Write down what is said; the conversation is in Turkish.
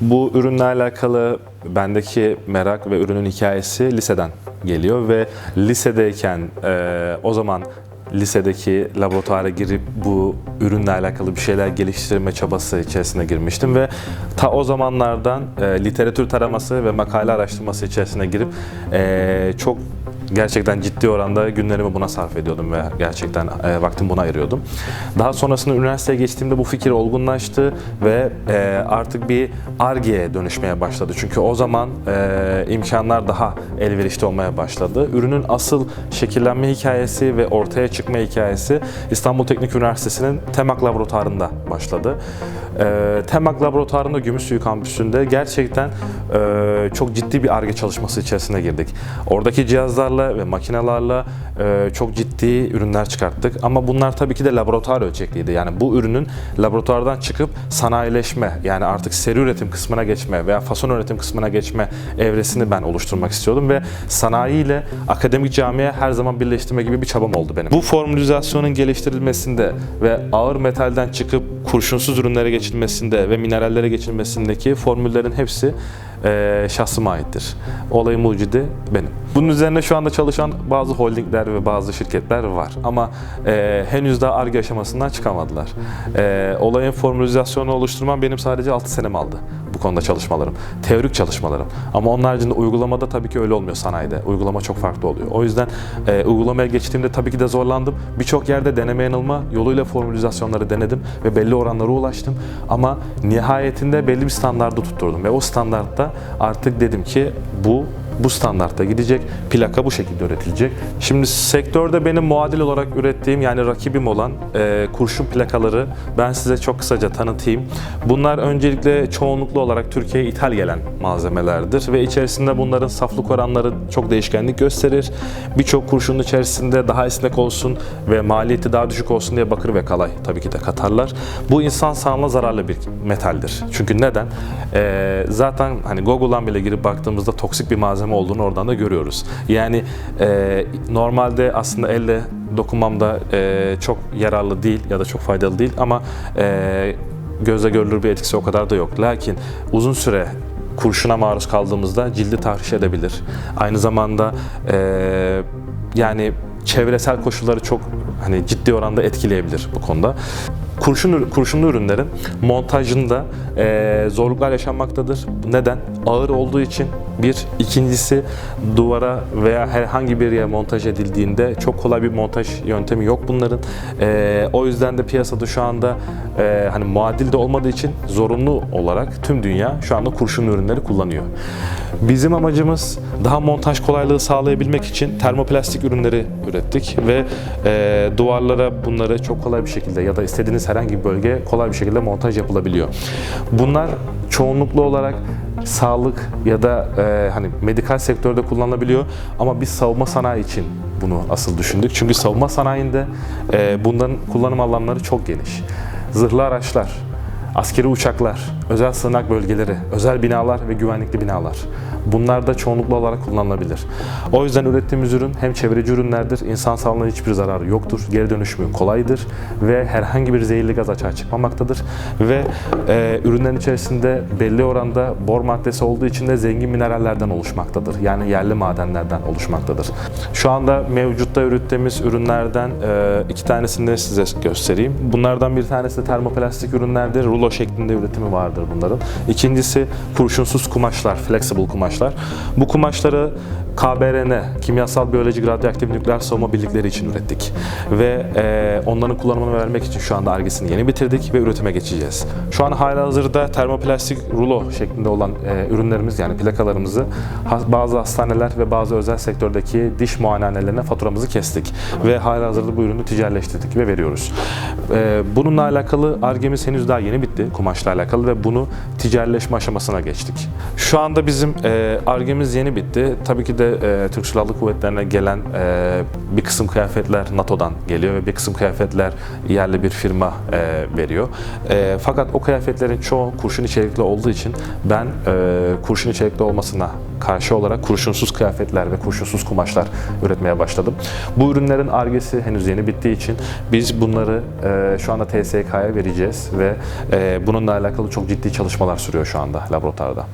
Bu ürünle alakalı bendeki merak ve ürünün hikayesi liseden geliyor ve lisedeyken e, o zaman lisedeki laboratuvara girip bu ürünle alakalı bir şeyler geliştirme çabası içerisine girmiştim ve ta o zamanlardan e, literatür taraması ve makale araştırması içerisine girip e, çok gerçekten ciddi oranda günlerimi buna sarf ediyordum ve gerçekten e, vaktimi buna ayırıyordum. Daha sonrasında üniversiteye geçtiğimde bu fikir olgunlaştı ve e, artık bir ARGE'ye dönüşmeye başladı. Çünkü o zaman e, imkanlar daha elverişli olmaya başladı. Ürünün asıl şekillenme hikayesi ve ortaya çıkma hikayesi İstanbul Teknik Üniversitesi'nin TEMAK laboratuvarında başladı. E, TEMAK laboratuvarında Gümüşsuyu kampüsünde gerçekten e, çok ciddi bir ARGE çalışması içerisine girdik. Oradaki cihazlarla ve makinelerle e, çok ciddi ürünler çıkarttık. Ama bunlar tabii ki de laboratuvar ölçekliydi. Yani bu ürünün laboratuvardan çıkıp sanayileşme yani artık seri üretim kısmına geçme veya fason üretim kısmına geçme evresini ben oluşturmak istiyordum ve sanayi ile akademik camiye her zaman birleştirme gibi bir çabam oldu benim. Bu formülizasyonun geliştirilmesinde ve ağır metalden çıkıp kurşunsuz ürünlere geçilmesinde ve minerallere geçilmesindeki formüllerin hepsi e, şahsıma aittir. Olayın mucidi benim. Bunun üzerine şu anda çalışan bazı holdingler ve bazı şirketler var ama e, henüz daha ARGE aşamasından çıkamadılar. E, olayın formülizasyonu oluşturmam benim sadece 6 senem aldı konuda çalışmalarım. Teorik çalışmalarım. Ama onun haricinde uygulamada tabii ki öyle olmuyor sanayide. Uygulama çok farklı oluyor. O yüzden e, uygulamaya geçtiğimde tabii ki de zorlandım. Birçok yerde deneme yanılma yoluyla formülizasyonları denedim ve belli oranlara ulaştım. Ama nihayetinde belli bir standardı tutturdum ve o standartta artık dedim ki bu bu standartta gidecek. Plaka bu şekilde üretilecek. Şimdi sektörde benim muadil olarak ürettiğim yani rakibim olan e, kurşun plakaları ben size çok kısaca tanıtayım. Bunlar öncelikle çoğunluklu olarak Türkiye'ye ithal gelen malzemelerdir ve içerisinde bunların saflık oranları çok değişkenlik gösterir. Birçok kurşunun içerisinde daha esnek olsun ve maliyeti daha düşük olsun diye bakır ve kalay tabii ki de katarlar. Bu insan sağlığına zararlı bir metaldir. Çünkü neden? E, zaten hani Google'dan bile girip baktığımızda toksik bir malzeme olduğunu oradan da görüyoruz. Yani e, normalde aslında elle dokunmamda e, çok yararlı değil ya da çok faydalı değil ama e, gözle görülür bir etkisi o kadar da yok. Lakin uzun süre kurşuna maruz kaldığımızda cildi tahriş edebilir. Aynı zamanda e, yani çevresel koşulları çok hani ciddi oranda etkileyebilir bu konuda. Kurşun, kurşunlu ürünlerin montajında e, zorluklar yaşanmaktadır. Neden? Ağır olduğu için bir. ikincisi duvara veya herhangi bir yere montaj edildiğinde çok kolay bir montaj yöntemi yok bunların. E, o yüzden de piyasada şu anda e, hani muadil de olmadığı için zorunlu olarak tüm dünya şu anda kurşun ürünleri kullanıyor. Bizim amacımız daha montaj kolaylığı sağlayabilmek için termoplastik ürünleri ürettik ve e, duvarlara bunları çok kolay bir şekilde ya da istediğiniz herhangi bir bölgeye kolay bir şekilde montaj yapılabiliyor. Bunlar çoğunluklu olarak sağlık ya da e, hani medikal sektörde kullanılabiliyor ama biz savunma sanayi için bunu asıl düşündük. Çünkü savunma sanayinde e, bunların kullanım alanları çok geniş. Zırhlı araçlar, askeri uçaklar, özel sığınak bölgeleri, özel binalar ve güvenlikli binalar. Bunlar da çoğunluklu olarak kullanılabilir. O yüzden ürettiğimiz ürün hem çevreci ürünlerdir, insan sağlığına hiçbir zararı yoktur, geri dönüşümü kolaydır ve herhangi bir zehirli gaz açığa çıkmamaktadır. Ve e, ürünlerin içerisinde belli oranda bor maddesi olduğu için de zengin minerallerden oluşmaktadır. Yani yerli madenlerden oluşmaktadır. Şu anda mevcutta ürettiğimiz ürünlerden e, iki tanesini size göstereyim. Bunlardan bir tanesi de termoplastik ürünlerdir. Rulo şeklinde üretimi vardır bunların. İkincisi kurşunsuz kumaşlar, flexible kumaşlar. Bu kumaşları KBRN, kimyasal biyolojik radyoaktif nükleer savunma birlikleri için ürettik. Ve e, onların kullanımını vermek için şu anda argesini yeni bitirdik ve üretime geçeceğiz. Şu an halihazırda termoplastik rulo şeklinde olan e, ürünlerimiz yani plakalarımızı bazı hastaneler ve bazı özel sektördeki diş muayenehanelerine faturamızı kestik. Ve halihazırda bu ürünü ticaretleştirdik ve veriyoruz. E, bununla alakalı argemiz henüz daha yeni bitti kumaşla alakalı ve bunu ticaretleşme aşamasına geçtik. Şu anda bizim e, argemiz yeni bitti. Tabii ki de Bizde e, Türk Silahlı Kuvvetleri'ne gelen e, bir kısım kıyafetler NATO'dan geliyor ve bir kısım kıyafetler yerli bir firma e, veriyor. E, fakat o kıyafetlerin çoğu kurşun içerikli olduğu için ben e, kurşun içerikli olmasına karşı olarak kurşunsuz kıyafetler ve kurşunsuz kumaşlar üretmeye başladım. Bu ürünlerin argesi henüz yeni bittiği için biz bunları e, şu anda TSK'ya vereceğiz ve e, bununla alakalı çok ciddi çalışmalar sürüyor şu anda laboratuvarda.